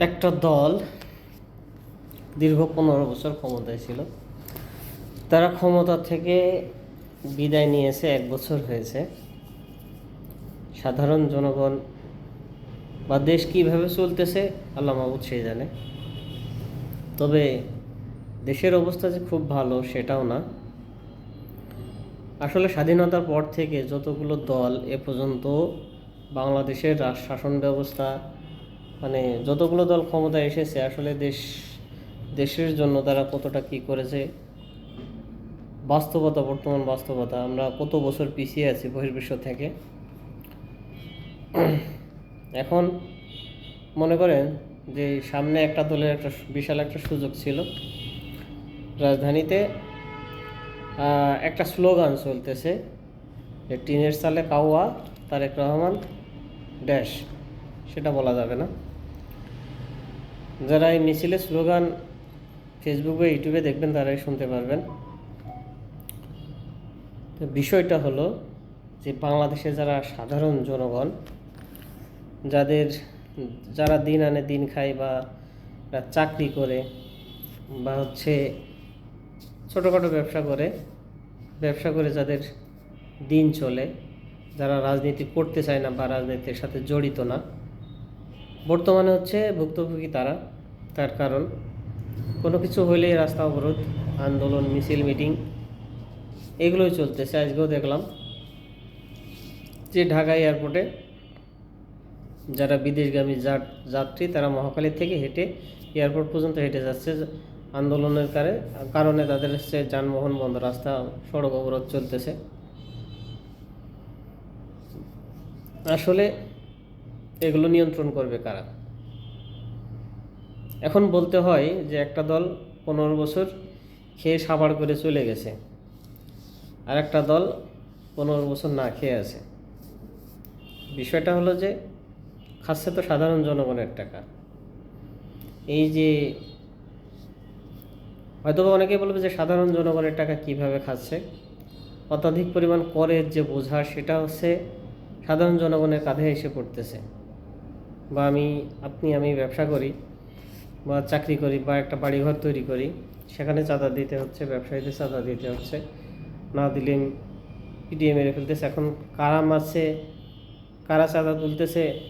একটা দল দীর্ঘ পনেরো বছর ক্ষমতায় ছিল। তারা ক্ষমতা থেকে বিদায় নিয়েছে, এক বছর হয়েছে। সাধারণ জনগণ বা দেশ কীভাবে চলতেছে, আল্লাহ মাহবুদ সেই জানে। তবে দেশের অবস্থা যে খুব ভালো সেটাও না। আসলে স্বাধীনতার পর থেকে যতগুলো দল এ পর্যন্ত বাংলাদেশের শাসন ব্যবস্থা মানে যতগুলো দল ক্ষমতায় এসেছে, আসলে দেশ, দেশের জন্য তারা কতটা কি করেছে, বাস্তবতা, বর্তমান বাস্তবতা, আমরা কত বছর পিছিয়ে আছি বহির্বিশ্ব থেকে। এখন মনে করেন যে সামনে একটা দলের একটা বিশাল একটা সুযোগ ছিল। রাজধানীতে একটা স্লোগান চলতেছে যে, টিনের সালে কাওয়া তারেক রহমান, ড্যাশ। সেটা বলা যাবে না। যারা এই মিছিলের স্লোগান ফেসবুকে ইউটিউবে দেখবেন, তারাই শুনতে পারবেন। তো বিষয়টা হলো যে বাংলাদেশে যারা সাধারণ জনগণ, যাদের যারা দিন আনে দিন খায় বা চাকরি করে বা হচ্ছে ছোটোখাটো ব্যবসা করে ব্যবসা করে যাদের দিন চলে যারা রাজনীতি করতে চায় না বা রাজনীতির সাথে জড়িত না, বর্তমানে হচ্ছে ভুক্তভোগী তারা। তার কারণ, কোনো কিছু হইলেই রাস্তা অবরোধ, আন্দোলন, মিছিল, মিটিং, এগুলোই চলতেছে। আজকেও দেখলাম যে ঢাকা এয়ারপোর্টে যারা বিদেশগামী যাত- যাত্রী, তারা মহাখালী থেকে হেঁটে এয়ারপোর্ট পর্যন্ত হেঁটে যাচ্ছে। আন্দোলনের কারে, কারণে তাদের হচ্ছে যানবাহন বন্ধ, রাস্তা সড়ক অবরোধ চলতেছে। আসলে এগুলো নিয়ন্ত্রণ করবে কারা? এখন বলতে হয় যে একটা দল পনেরো বছর খেয়ে সাবার করে চলে গেছে আর একটা দল পনেরো বছর না খেয়ে আছে। বিষয়টা হলো যে খাচ্ছে তো সাধারণ জনগণের টাকা। এই যে হয়তো অনেকে বলবে যে সাধারণ জনগণের টাকা কীভাবে খাচ্ছে? অত্যাধিক পরিমাণ করের যে বোঝা সেটা হচ্ছে সাধারণ জনগণের কাঁধে এসে পড়তেছে। বা আমি, আপনি, আমি ব্যবসা করি বা চাকরি করি বা একটা বাড়িঘর তৈরি করি, সেখানে চাঁদা দিতে হচ্ছে, ব্যবসায়ীদের চাঁদা দিতে হচ্ছে। না দিলে পিটিএ মেরে ফেলতেছে। এখন কারা মারছে, কারা চাঁদা তুলতেছে,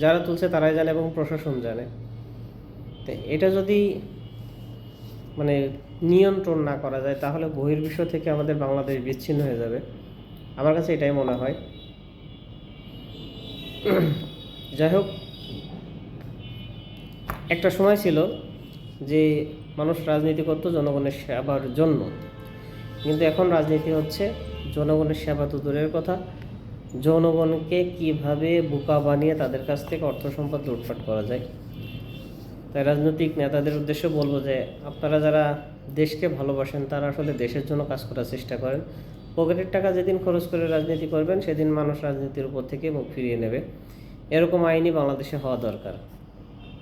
যারা তুলছে তারাই জানে এবং প্রশাসন জানে। তো এটা যদি মানে নিয়ন্ত্রণ না করা যায়, তাহলে বহির্বিশ্ব থেকে আমাদের বাংলাদেশ বিচ্ছিন্ন হয়ে যাবে। আমার কাছে এটাই মনে হয়। যাই হোক, একটা সময় ছিল যে মানুষ রাজনীতি করতো জনগণের সেবার জন্য। কিন্তু এখন রাজনীতি হচ্ছে জনগণের সেবা তো দূরের কথা। জনগণকে কীভাবে বোকা বানিয়ে তাদের কাছ থেকে অর্থ সম্পদ লুটপাট করা যায়? তাই রাজনৈতিক নেতাদের উদ্দেশ্যে বলব যে, আপনারা যারা দেশকে ভালোবাসেন, তারা আসলে দেশের জন্য কাজ করার চেষ্টা করেন। পকেটের টাকা যেদিন খরচ করে রাজনীতি করবেন, সেদিন মানুষ রাজনীতির উপর থেকে মুখ ফিরিয়ে নেবে। এরকম আইনই বাংলাদেশে হওয়া দরকার।